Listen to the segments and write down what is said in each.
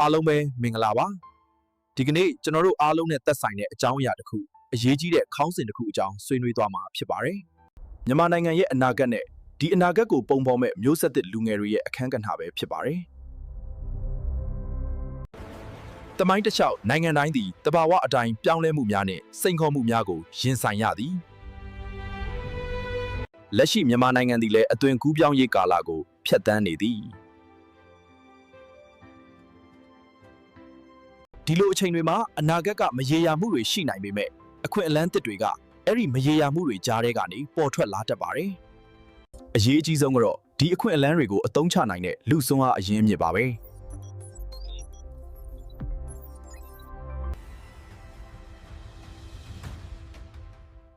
အားလုံးပဲမင်္ဂလာပါဒီကနေ့ကျွန်တော်တို့အားလုံးနဲ့သက်ဆိုင်တဲ့အကြောင်းအရာတစ်ခုအရေးကြီးတဲ့ခေါင်းစဉ်တစ်ခုအကြောင်းဆွေးနွေးသွားမှာဖြစ်ပါတယ်မြန်မာနိုင်ငံရဲ့အနာဂတ်နဲ့ဒီအနာဂတ်ကိုပုံဖော်မဲ့မျိုးဆက်သစ်လူငယ်တွေရဲ့အခန်းကဏ္ဍပဲဖြစ်ပါတယ်တမိုင်းတစ်လျှောက်နိုင်ငံတိုင်းသည်တဘာဝအတိုင်းပြောင်းလဲမှုများနဲ့စိန်ခေါ်မှုများကိုရင်ဆိုင်ရသည်လက်ရှိမြန်မာနိုင်ငံသည်လည်းအသွင်ကူးပြောင်းရေးကာလကိုဖျက်ဆီးနေသည် ဒီလိုအချိန်တွေမှာအနာဂတ်ကမရေရာမှုတွေရှိနိုင်ပေမဲ့အခွင့်အလမ်းတစ်တွေကအဲ့ဒီမရေရာမှုတွေကြားထဲကနေပေါ်ထွက်လာတတ်ပါတယ်။အရေးအကြီးဆုံးကတော့ဒီအခွင့်အလမ်းတွေကိုအသုံးချနိုင်တဲ့လူစွမ်းအားအရင်းအမြစ်ပါပဲ။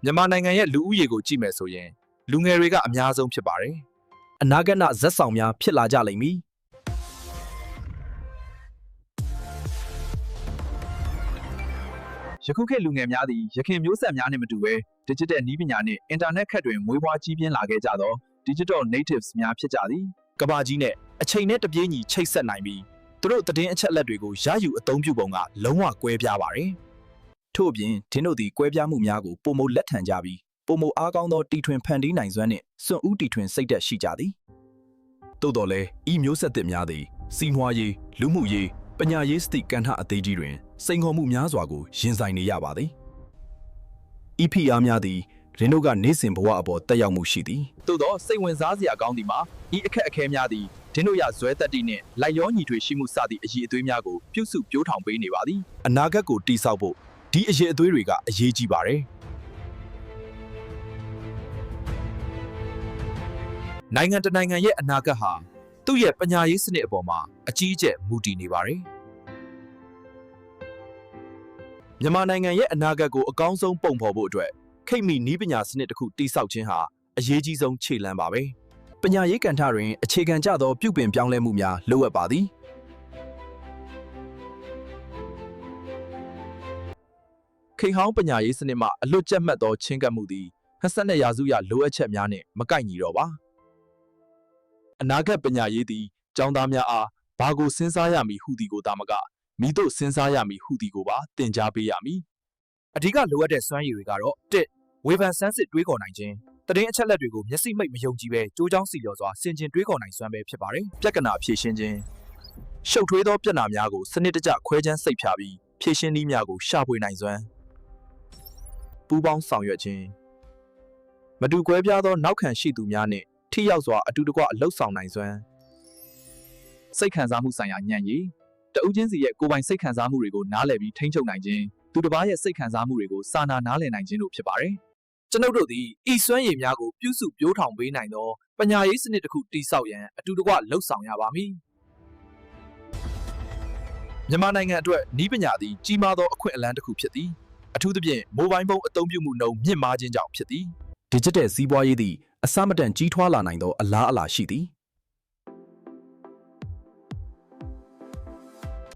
မြန်မာနိုင်ငံရဲ့လူဦးရေကိုကြည့်မယ်ဆိုရင်လူငယ်တွေကအများဆုံးဖြစ်ပါတယ်။အနာဂတ်နဇက်ဆောင်များဖြစ်လာကြလိမ့်မည်။ ယခုခေတ်လူငယ်များသည်ယခင်မျိုးဆက်များနှင့်မတူဘဲ digital နည်းပညာနှင့် internet ခက်တွင်မွေးဖွားကြီးပြင်းလာခဲ့ကြသော digital natives များဖြစ်ကြသည်ကဘာကြီးနဲ့အချိန်နဲ့တပြေးညီချိတ်ဆက်နိုင်ပြီးသူတို့သတင်းအချက်အလက်တွေကိုရယူအသုံးပြုပုံကလုံးဝကွဲပြားပါတယ်ထို့အပြင်ဒင်းတို့သည်ကွဲပြားမှုများကိုပုံမလက်ထန်ကြပြီးပုံမအားကောင်းသောတီထွင်ဖန်တီးနိုင်စွမ်းနှင့်စွန့်ဦးတီထွင်စိတ်သက်ရှိကြသည်သို့တော်လည်းဤမျိုးဆက်သစ်များသည်စီးမွားရေးလူမှုရေးပညာရေးစတိကဏ္ဍအသေးကြီးတွင် စိန်ခေါ်မှုများစွာကိုရင်ဆိုင်နေရပါသည်။ EPR များသည်ရင်းတို့ကနေ့စဉ်ဘဝအပေါ်တက်ရောက်မှုရှိသည်။သို့သောစိတ်ဝင်စားစရာကောင်းသည်မှာဤအခက်အခဲများသည်ဒင်းတို့ရဇွဲတက်တီနှင့်လိုက်ရောညီထွေရှိမှုစသည့်အရေးအသွေးများကိုပြုစုပြောထောင်ပေးနေပါသည်။အနာဂတ်ကိုတိဆောက်ဖို့ဒီအရေးအသွေးတွေကအရေးကြီးပါတယ်။နိုင်ငံတနိုင်ငံရဲ့အနာဂတ်ဟာသူ့ရဲ့ပညာရေးစနစ်အပေါ်မှာအကြီးအကျယ်မူတည်နေပါတယ်။ မြန်မာနိုင်ငံရဲ့အနာဂတ်ကိုအကောင်းဆုံးပုံဖော်ဖို့အတွက်ခိတ်မီနီးပညာစနစ်တစ်ခုတိစောက်ခြင်းဟာအရေးကြီးဆုံးခြေလှမ်းပါပဲ။ပညာရေးကဏ္ဍတွင်အခြေခံကျသောပြုပြင်ပြောင်းလဲမှုများလိုအပ်ပါသည်။ခိဟောင်းပညာရေးစနစ်မှအလွတ်ကျက်မှတ်သောချင်းကပ်မှုသည်22ရာစုရလိုအပ်ချက်များနှင့်မကိုက်ညီတော့ပါ။အနာဂတ်ပညာရေးသည်ကျောင်းသားများအားဘာကိုစဉ်းစားရမည်ဟုသည်ကိုသာမက မိတို့စဉ်းစားရမည်ဟုသည်ကိုပါသင်ကြားပေးရမည်အဓိကလိုအပ်တဲ့စွမ်းရည်တွေကတော့1ဝေဖန်ဆန်းစစ်တွေးခေါ်နိုင်ခြင်းတရင်အချက်လက်တွေကိုမျက်စိမိတ်မယုံကြည်ပဲကြိုးချောင်းစီလျော်စွာဆင်ခြင်တွေးခေါ်နိုင်စွမ်းပဲဖြစ်ပါတယ်ပြက်ကနာဖြည့်ရှင်းခြင်းရှုပ်ထွေးသောပြက်နာများကိုစနစ်တကျခွဲခြမ်းစိတ်ဖြာပြီးဖြည့်ရှင်းနည်းများကိုရှာဖွေနိုင်စွမ်းပူးပေါင်းဆောင်ရွက်ခြင်းမတူကွဲပြားသောနောက်ခံရှိသူများနှင့်ထိရောက်စွာအတူတကွအလုပ်ဆောင်နိုင်စွမ်းစိတ်ခံစားမှုဆိုင်ရာဉာဏ်ရည် တဦးချင်းစီရဲ့ကိုယ်ပိုင်စိတ်ခံစားမှုတွေကိုနားလည်ပြီးထိန်းချုပ်နိုင်ခြင်းသူတစ်ပါးရဲ့စိတ်ခံစားမှုတွေကိုစာနာနားလည်နိုင်ခြင်းတို့ဖြစ်ပါတယ်။ကျွန်ုပ်တို့သည်ဤစွမ်းရည်များကိုပြုစုပြောထောင်ပေးနိုင်သောပညာရေးစနစ်တစ်ခုတည်ဆောက်ရန်အတူတကွလှုပ်ဆောင်ရပါမည်။မြန်မာနိုင်ငံအတွက်ဤပညာသည်ကြီးမားသောအခွင့်အလမ်းတစ်ခုဖြစ်သည်။အထူးသဖြင့်မိုဘိုင်းဖုန်းအသုံးပြုမှုနှုန်းမြင့်မားခြင်းကြောင့်ဖြစ်သည်။ Digital စီးပွားရေးသည်အစမတန်ကြီးထွားလာနိုင်သောအလားအလာရှိသည်။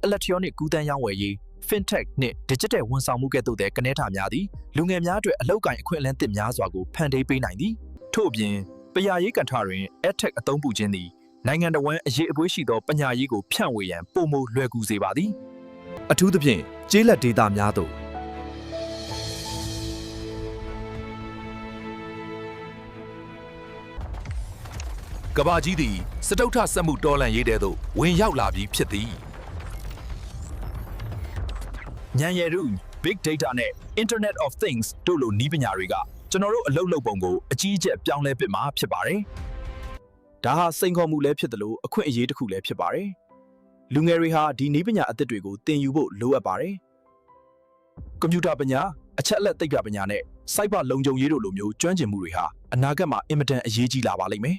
electronic ကူးတန်းရောင်းဝယ်ရေး fintech နှင့် digital ဝန်ဆောင်မှုကဲ့သို့တဲ့ကနေထာများသည်လူငယ်များအတွက်အလောက်ကိုင်းအခွင့်အလမ်းသစ်များစွာကိုဖန်တီးပေးနိုင်သည်ထို့အပြင်ပညာရေးကဏ္ဍတွင် edtech အသုံးပြုခြင်းသည်နိုင်ငံတော်ဝန်အရေးအပွေးရှိသောပညာရေးကိုဖြန့်ဝေရန်ပုံမလွယ်ကူစေပါသည်အထူးသဖြင့်ကျေးလက်ဒေသများသို့ကဘာကြီးသည်စတုထဆက်မှုတော်လန်ရေးတဲသို့ဝင်ရောက်လာပြီးဖြစ်သည် ဉာဏ်ရည်ရု Big Data နဲ့ Internet of Things တို့လိုနည်းပညာတွေကကျွန်တော်တို့အလုပ်လုပ်ပုံကိုအကြီးအကျယ်ပြောင်းလဲပစ်မှာဖြစ်ပါတယ်။ဒါဟာစိန်ခေါ်မှုလည်းဖြစ်တယ်လို့အခွင့်အရေးတစ်ခုလည်းဖြစ်ပါတယ်။လူငယ်တွေဟာဒီနည်းပညာအသစ်တွေကိုသင်ယူဖို့လိုအပ်ပါတယ်။ကွန်ပျူတာပညာအချက်အလက်သိပ္ပံပညာနဲ့စိုက်ဘာလုံခြုံရေးတို့လိုမျိုးကျွမ်းကျင်မှုတွေဟာအနာဂတ်မှာအင်မတန်အရေးကြီးလာပါလိမ့်မယ်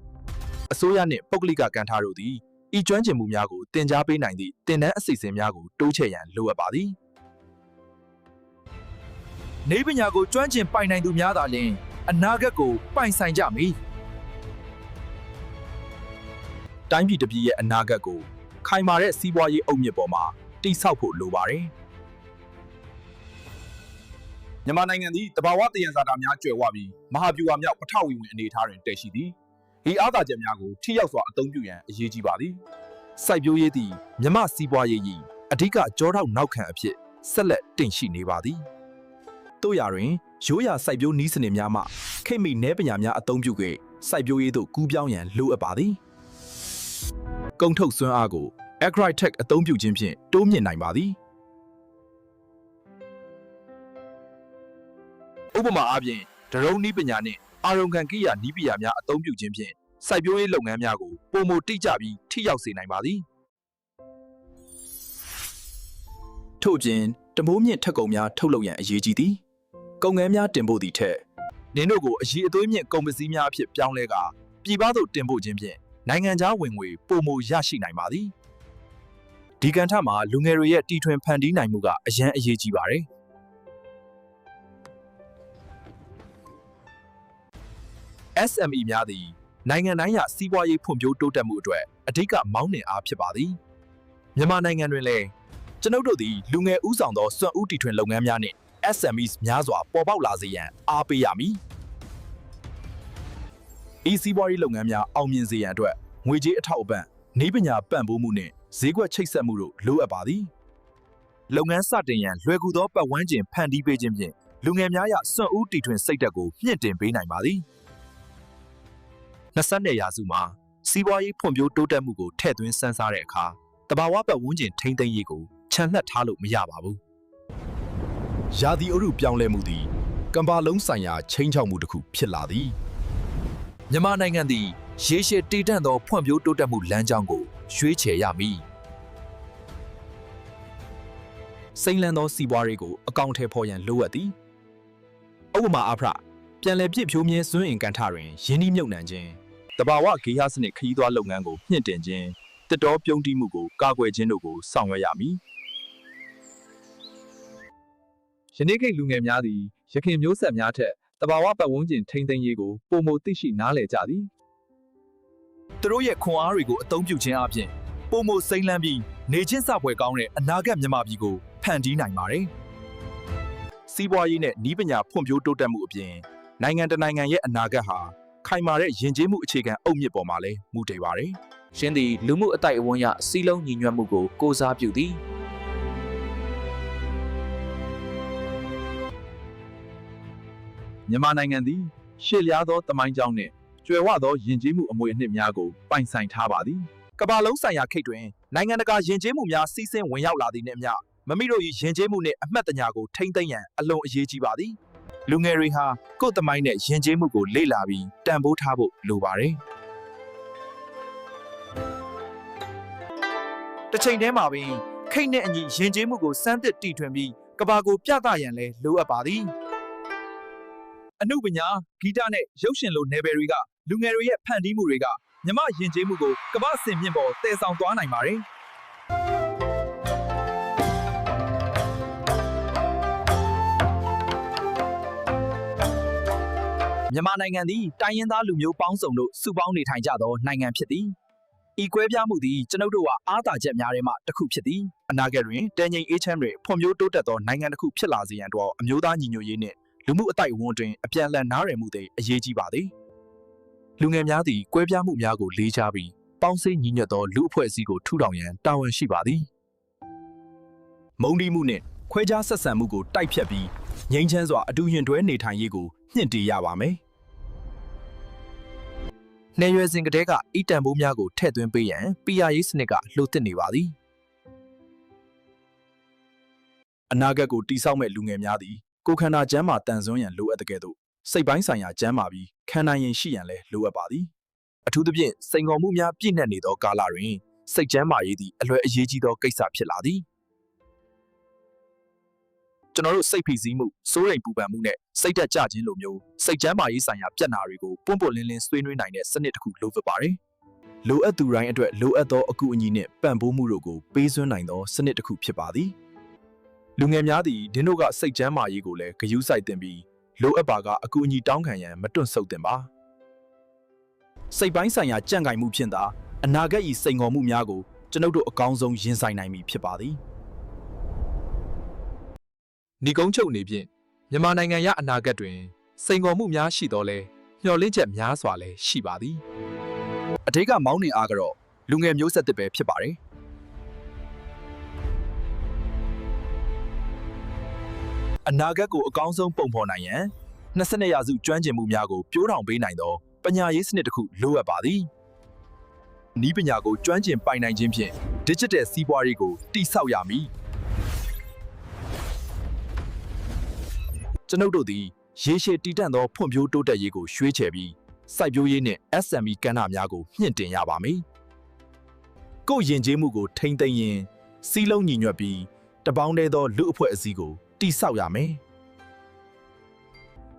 ။အစိုးရနှင့်ပုဂ္ဂလိကကဏ္ဍတို့သည် ဤကျွမ်းကျင်မှုများကိုတင် जा ပေးနိုင်သည့်တင်နန်းအစီအစဉ်များကိုတိုးချဲ့ရန်လိုအပ်ပါသည်။နေပညာကိုကျွမ်းကျင်ပိုင်နိုင်သူများသာလျှင်အနာဂတ်ကိုပိုင်ဆိုင်ကြမည်။တိုင်းပြည်တစ်ပြည်ရဲ့အနာဂတ်ကိုခိုင်မာတဲ့စီးပွားရေးအုတ်မြစ်ပေါ်မှာတိဆောက်ဖို့လိုပါတယ်။မြန်မာနိုင်ငံသည်တဘာဝတယံဇာတာများကျွယ်ဝပြီးမဟာဗျူဟာမြောက်ပထဝီဝင်အနေအထားတွင်တည်ရှိသည်။ ဤအားသာချက်များကိုထိရောက်စွာအသုံးပြုရန်အရေးကြီးပါသည်။စိုက်ပျိုးရေးသည်မြမစီးပွားရေးကြီးအဓိကကြောထောက်နောက်ခံအဖြစ်ဆက်လက်တင့်ရှိနေပါသည်တို့ရာတွင်ရိုးရာစိုက်ပျိုးနည်းစနစ်များမှခိမိ내ပညာများအသုံးပြု၍စိုက်ပျိုးရေးသို့ကူးပြောင်းရန်လိုအပ်ပါသည်ကုန်ထုတ်စွမ်းအားကို Agritech အသုံးပြုခြင်းဖြင့်တိုးမြင့်နိုင်ပါသည်ဥပမာအားဖြင့်ဒရုန်းနည်းပညာနှင့် အာရုံခံကိရိယာနည်းပညာများအသုံးပြုခြင်းဖြင့်စိုက်ပျိုးရေးလုပ်ငန်းများကိုပုံမတိကျပြီးထိရောက်စေနိုင်ပါသည်ထို့အပြင်တမိုးမြင့်ထက်ကုန်များထုတ်လုပ်ရန်အရေးကြီးသည်ကုန်ငန်းများတင်ပို့သည့်ထက်နင်တို့ကိုအရေးအသွေးမြင့်ကုန်ပစ္စည်းများအဖြစ်ပြောင်းလဲကာပြည်ပသို့တင်ပို့ခြင်းဖြင့်နိုင်ငံခြားဝင်ငွေပုံမရရှိနိုင်ပါသည်ဒီကန်ထမှာလူငယ်တွေရဲ့တီထွင်ဖန်တီးနိုင်မှုကအရန်အရေးကြီးပါတယ် SME များသည်နိုင်ငံတိုင်းရစီးပွားရေးဖွံ့ဖြိုးတိုးတက်မှုအတွက်အဓိကမောင်းနှင်အားဖြစ်ပါသည်မြန်မာနိုင်ငံတွင်လည်းကျွန်ုပ်တို့သည်လူငယ်ဦးဆောင်သောစွန့်ဦးတီထွင်လုပ်ငန်းများနှင့် SMEs များစွာပေါ်ပေါက်လာစေရန်အားပေးရမည်ဤစီးပွားရေးလုပ်ငန်းများအောင်မြင်စေရန်အတွက်ငွေကြေးအထောက်အပံ့နည်းပညာပံ့ပိုးမှုနှင့်ဈေးကွက်ချိတ်ဆက်မှုတို့လိုအပ်ပါသည်လုပ်ငန်းစတင်ရန်လွယ်ကူသောပတ်ဝန်းကျင်ဖန်တီးပေးခြင်းဖြင့်လူငယ်များရစွန့်ဦးတီထွင်စိတ်ဓာတ်ကိုမြင့်တင်ပေးနိုင်ပါသည် 22ရာစုမှာစီးပွားရေးဖွံ့ဖြိုးတိုးတက်မှုကိုထည့်သွင်းစမ်းစားတဲ့အခါတဘာဝပတ်ဝန်းကျင်ထိန်းသိမ်းရေးကိုခြံလှပ်ထားလို့မရပါဘူး။ရာသီဥတုပြောင်းလဲမှုသည်ကမ္ဘာလုံးဆိုင်ရာချိန်ချောက်မှုတစ်ခုဖြစ်လာသည်။မြန်မာနိုင်ငံသည်ရေရှည်တည်တံ့သောဖွံ့ဖြိုးတိုးတက်မှုလမ်းကြောင်းကိုရွေးချယ်ရမည်။စိမ့်လန်းသောစီးပွားရေးကိုအကောင့်ထဲပေါ်ရန်လိုအပ်သည်။ဥပမာအားဖြင့်ပြန်လည်ပြည့်ဖြိုးမြဲစွမ်းအင်ကန်ထတွင်ယင်းနှိမြုပ်နှံခြင်း တဘာဝဂေဟစနစ်ခရီးသွားလုပ်ငန်းကိုမြင့်တင်ခြင်းတစ်တော်ပြုံးတိမှုကိုကာကွယ်ခြင်းတို့ကိုဆောင်ရွက်ရမည်ယနေ့ခေတ်လူငယ်များသည်ရခင်မျိုးဆက်များထက်တဘာဝပတ်ဝန်းကျင်ထိန်းသိမ်းရေးကိုပုံမသိရှိနားလည်ကြသည်သူတို့ရဲ့ခွန်အားတွေကိုအသုံးပြုခြင်းအပြင်ပုံမစိမ့်လန်းပြီးနေချင်းစပွဲကောင်းတဲ့အနာဂတ်မြန်မာပြည်ကိုဖန်တီးနိုင်ပါတယ်စီးပွားရေးနဲ့ဤပညာဖွံ့ဖြိုးတိုးတက်မှုအပြင်နိုင်ငံတနိုင်ငံရဲ့အနာဂတ်ဟာ ခိုင်မာတဲ့ယဉ်ကျေးမှုအခြေခံအုတ်မြစ်ပေါ်မှာလည်းမူတည်ပါတယ်ရှင်သည်လူမှုအတိုက်အဝန်းရစီလုံးညီညွတ်မှုကိုကိုးစားပြုသည်။မြန်မာနိုင်ငံသည်ရှေ့လျားသောတမိုင်းကြောင်းနှင့်ကျွယ်ဝသောယဉ်ကျေးမှုအမွေအနှစ်များကိုပိုင်ဆိုင်ထားပါသည်။ကမ္ဘာလုံးဆိုင်ရာခိတ်တွင်နိုင်ငံတကာယဉ်ကျေးမှုများစီးဆင်းဝင်ရောက်လာသည့်နှင့်အမျှမမိတို့၏ယဉ်ကျေးမှုနှင့်အမှတ်တညာကိုထိမ့်သိမ်းရန်အလွန်အရေးကြီးပါသည်။ လူငယ်တွေဟာကိုယ့်တမိုင်းနဲ့ယဉ်ကျေးမှုကိုလေ့လာပြီးတန်ဖိုးထားဖို့လိုပါတယ်။တစ်ချိန်တည်းမှာပင်ခိတ်နဲ့အညီယဉ်ကျေးမှုကိုစမ်းသစ်တီထွင်ပြီးကဘာကိုပြသရန်လဲလိုအပ်ပါသည်အမှုပညာဂီတနဲ့ရုပ်ရှင်လိုနယ်ပယ်တွေကလူငယ်တွေရဲ့ဖန်တီးမှုတွေကမြမယဉ်ကျေးမှုကိုကမ္ဘာစင်မြင့်ပေါ်တည်ဆောင်သွားနိုင်ပါတယ် မြန်မာနိုင်ငံသည်တိုင်းရင်းသားလူမျိုးပေါင်းစုံတို့စုပေါင်းနေထိုင်ကြသောနိုင်ငံဖြစ်သည်ဤကွဲပြားမှုသည်ကျွန်ုပ်တို့ကအားသာချက်များထဲမှတစ်ခုဖြစ်သည်အနာဂတ်တွင်တန်ငိမ်အေးချမ်းတွေဖွံ့ဖြိုးတိုးတက်သောနိုင်ငံတစ်ခုဖြစ်လာစေရန်တော့အမျိုးသားညီညွတ်ရေးနှင့်လူမှုအတိုက်အဝန်းတွင်အပြန်အလှန်နားရည်မှုတွေအရေးကြီးပါသည်လူငယ်များသည်ကွဲပြားမှုများကိုလေးစားပြီးပေါင်းစည်းညီညွတ်သောလူအဖွဲ့အစည်းကိုထူထောင်ရန်တာဝန်ရှိပါသည်မုံဒီမှုနှင့်ခွဲခြားဆက်ဆံမှုကိုတိုက်ဖြတ်ပြီးငြိမ်းချမ်းစွာအတူယှဉ်တွဲနေထိုင်ရေးကိုမြင့်တင်ရပါမယ် နေရွယ်စဉ်ကတည်းကအီတန်ဘိုးများကိုထည့်သွင်းပေးရန် PR ရေးစနစ်ကလှုပ်သစ်နေပါသည်အနာဂတ်ကိုတိစောက်မဲ့လူငယ်များသည်ကိုယ်ခန္ဓာကျန်းမာတန်ဆွမ်းရန်လိုအပ်တဲ့ကဲ့သို့စိတ်ပိုင်းဆိုင်ရာကျန်းမာပြီးခံနိုင်ရင်ရှိရန်လည်းလိုအပ်ပါသည်အထူးသဖြင့်စိန်ခေါ်မှုများပြည့်နှက်နေသောကာလတွင်စိတ်ကျန်းမာရေးသည်အလွယ်အရေးကြီးသောကိစ္စဖြစ်လာသည် ကျွန်တော်တို့စိတ်ဖိစီးမှုစိုးရိမ်ပူပန်မှုနဲ့စိတ်ဓာတ်ကျခြင်းလိုမျိုးစိတ်ကျန်းမာရေးဆိုင်ရာပြဿနာတွေကိုပွန့်ပွန့်လင်းလင်းဆွေးနွေးနိုင်တဲ့စနစ်တစ်ခုလိုဖြစ်ပါတယ်။လိုအပ်သူတိုင်းအတွက်လိုအပ်သောအကူအညီနဲ့ပံ့ပိုးမှုတို့ကိုပေးစွမ်းနိုင်သောစနစ်တစ်ခုဖြစ်ပါသည်။လူငယ်များသည်ဒင်းတို့ကစိတ်ကျန်းမာရေးကိုလည်းဂရုစိုက်တင်ပြီးလိုအပ်ပါကအကူအညီတောင်းခံရန်မတွန့်ဆုတ်တင်ပါ။စိတ်ပိုင်းဆိုင်ရာကြံ့ခိုင်မှုဖြင့်သာအနာဂတ်၏စိန်ခေါ်မှုများကိုကျွန်ုပ်တို့အကောင်းဆုံးရင်ဆိုင်နိုင်မည်ဖြစ်ပါသည်။ ညီကုန်းချုပ်နေဖြင့်မြန်မာနိုင်ငံရအနာဂတ်တွင် စိန်ခေါ်မှုများရှိတော်လဲမျှော်လင့်ချက်များစွာလည်းရှိပါသည်အထက်ကမောင်းနှင်အားကတော့လူငယ်မျိုးဆက်သစ်ပဲဖြစ်ပါတယ်အနာဂတ်ကိုအကောင်းဆုံးပုံဖော်နိုင်ရန်22ရာစုကျွမ်းကျင်မှုများကိုပြိုးထောင်ပေးနိုင်သောပညာရေးစနစ်တစ်ခုလိုအပ်ပါသည်ဤပညာကိုကျွမ်းကျင်ပိုင်နိုင်ခြင်းဖြင့် digital စီးပွားရေးကိုတိဆောက်ရမည် ကျွန်ုပ်တို့သည်ရေရှည်တည်တံ့သောဖွံ့ဖြိုးတိုးတက်ရေးကိုရွှေ့ချယ်ပြီးစိုက်ပျိုးရေးနှင့် SME ကဏ္ဍများကိုမြင့်တင်ရပါမယ်ကိုယ့်ယဉ်ကျေးမှုကိုထိမ့်သိမ်းရင်စီးလုံးညီညွတ်ပြီးတပေါင်းတည်းသောလူအဖွဲ့အစည်းကိုတိဆောက်ရမယ်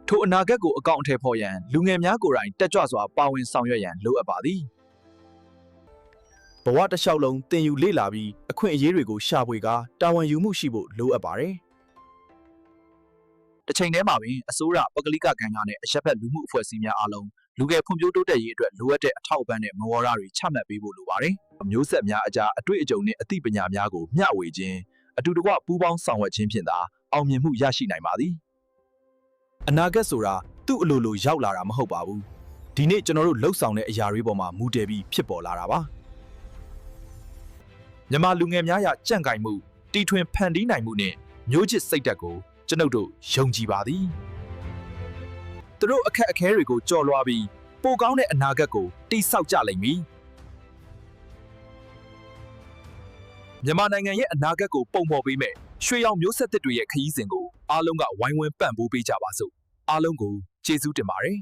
ထိုအနာဂတ်ကိုအကောင့်အထည်ဖော်ရန်လူငယ်များကိုယ်တိုင်တက်ကြွစွာပါဝင်ဆောင်ရွက်ရန်လိုအပ်ပါသည်ဘဝတစ်လျှောက်လုံးသင်ယူလေ့လာပြီးအခွင့်အရေးတွေကိုရှာဖွေကာတာဝန်ယူမှုရှိဖို့လိုအပ်ပါတယ် တစ်ချိန်တည်းမှာပင်အစိုးရပကလိကကဏ္ဍနဲ့အရက်ဖက်လူမှုအဖွဲ့အစည်းများအားလုံးလူငယ်ဖွံ့ဖြိုးတိုးတက်ရေးအတွက်လိုအပ်တဲ့အထောက်အပံ့နဲ့မဝါဒတွေချမှတ်ပေးဖို့လိုပါတယ်မျိုးဆက်များအကြားအတွေ့အကြုံနဲ့အသိပညာများကိုမျှဝေခြင်းအတူတကွပူးပေါင်းဆောင်ရွက်ခြင်းဖြင့်သာအောင်မြင်မှုရရှိနိုင်ပါသည်အနာဂတ်ဆိုတာသူ့အလိုလိုရောက်လာတာမဟုတ်ပါဘူးဒီနေ့ကျွန်တော်တို့လှုပ်ဆောင်တဲ့အရာတွေပေါ်မှာမူတည်ပြီးဖြစ်ပေါ်လာတာပါမြန်မာလူငယ်များရကြန့်ကင်မှုတီထွင်ဖန်တီးနိုင်မှုနဲ့မျိုးချစ်စိတ်ဓာတ်ကို ကျွန်ုပ်တို့ယုံကြည်ပါသည်သူတို့အခက်အခဲတွေကိုကြော်လွှားပြီးပိုကောင်းတဲ့အနာဂတ်ကိုတိဆောက်ကြလိမ့်မည်မြန်မာနိုင်ငံရဲ့အနာဂတ်ကိုပုံဖော်ပေးမဲ့ရွှေရောင်မျိုးဆက်သစ်တွေရဲ့ခရီးစဉ်ကိုအားလုံးကဝိုင်းဝန်းပံ့ပိုးပေးကြပါစို့အားလုံးကိုကျေးဇူးတင်ပါတယ်